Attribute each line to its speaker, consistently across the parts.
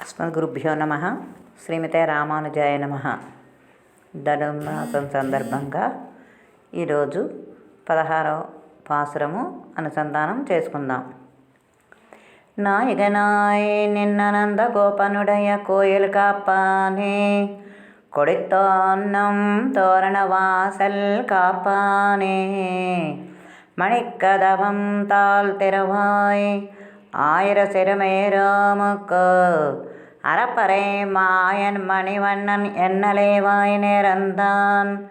Speaker 1: అస్మద్గురుభ్యో నమ శ్రీమతే రామానుజాయ నమ ధనుర్మాసం సందర్భంగా ఈరోజు పదహారవ పాసురము అనుసంధానం చేసుకుందాం நாயகனாய் நின்னனந்த கோபனுடைய கோயில் காப்பானே கொடித்தோன்னம் தோரண வாசல் காப்பானே மணிக்கதவம் தாழ் திறவாய் ஆயிர சிறுமேராமுக்கு அறப்பறை மாயன் மணிவண்ணன் என்னலேவாய் நேரந்தான்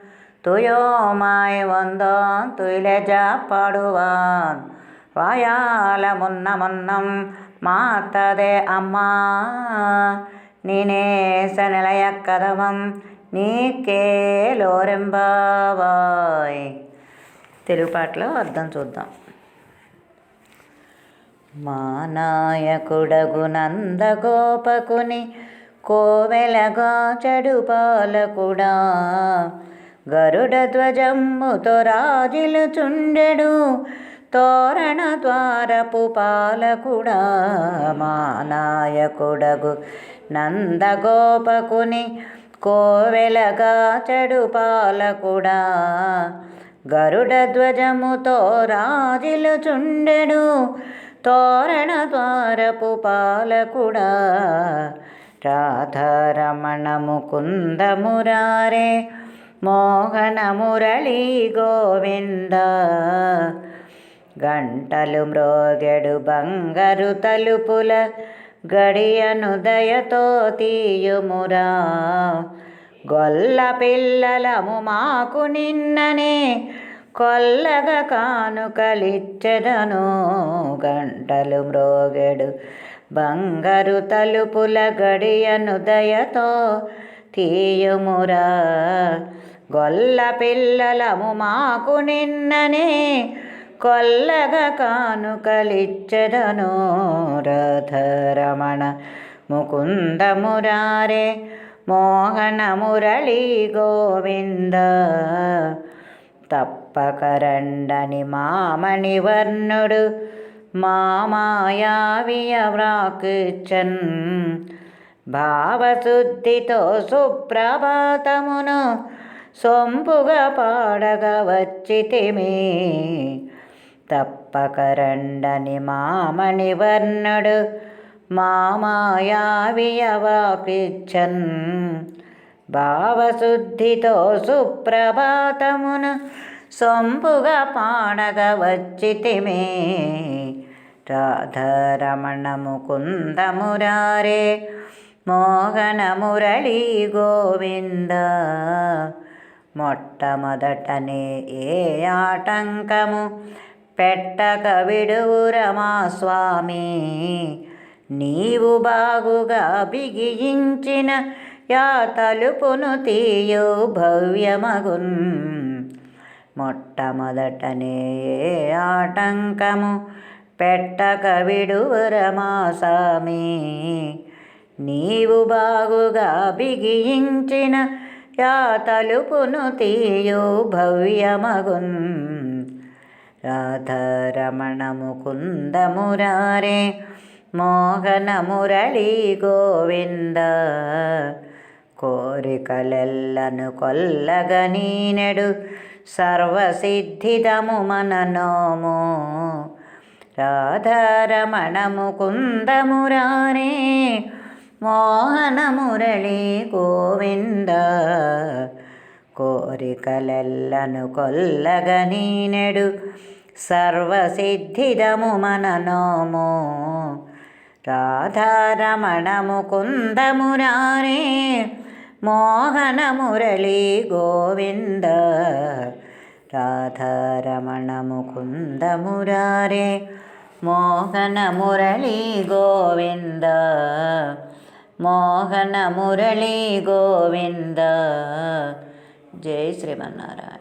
Speaker 1: துயோமாய் வந்தான் துயிலஜா பாடுவான் వాయాల మున్న మున్నం మాతదే అమ్మా నేనేస నిలయ కదవం నీకే లోరెంబావాయ్ తెలుగు పాటలో అర్థం చూద్దాం మా నాయకుడగు నందగోపకుని కోవెలగా చెడు పాలకుడా. గరుడ ధ్వజమ్ముతో రాజులు చుండెడు తోరణ ద్వారపు పాలకుడా. మా నాయకుడగు నందగోపకుని కోవెలగా చెడు పాలకుడా. గరుడ ధ్వజముతో రాజులు చుండెడు తోరణ ద్వారపు పాలకుడా రాధారమణ ముకుందమురారే మోహన మురళీ గోవింద. గంటలు మ్రోగెడు బంగరు తలుపుల గడియను దయతో తీయుమురా. గొల్ల పిల్లలము మాకు నిన్ననే కొల్లగ కానుకలిచ్చెదను గంటలు మ్రోగెడు బంగారు తలుపుల గడియను దయతో తీయుమురా. గొల్ల పిల్లలము మాకు నిన్ననే కొల్లగ కానుకలిచ్చెదను రథరమణ ముకుంద మురారే మోహన మురళీ గోవింద. తప్పకరండని మామణి వర్ణుడు మామాయావియ వ్రాకిచ్చన్ భావశుద్ధితో సుప్రభాతమును సొంపుగా పాడగా వచ్చితిమి. తప్పకరండని మామణి వర్ణుడు మామాయావియవాకిచ్చన్ భావశుద్ధితో సుప్రభాతమును సొంపుగా పాడగ వచ్చితిమే. రాధారమణ ముకుందమురారే మోహన మురళీ గోవింద. మొట్టమొదటనే ఏ ఆటంకము పెట్టక విడువురమా స్వామి. నీవు బాగుగా బిగించిన యా తలుపును తీయు భవ్యమగున్. మొట్టమొదటనే ఆటంకము పెట్టక విడువురమా స్వామి నీవు బాగుగా బిగించిన యా తలుపును తీయు భవ్యమగున్. రాధారమణ ముకుందమురారే మోహన మురళీ గోవింద. కోరికలెల్లను కొల్లగనీనెడు సర్వసిద్ధిదము మననోము. రాధారమణ ముకుందమురారే మోహన మురళీ గోవింద. కోరికలెల్లను కొల్లగనీనెడు సర్వసిద్ధిదము మననోము. రాధారమణ ముకుందమురారే మోహన మురళీ గోవింద రాధారమణ ముకుందమురారే మోహన మురళీ గోవింద మోహన మురళీ గోవింద జై శ్రీమన్నారాయణ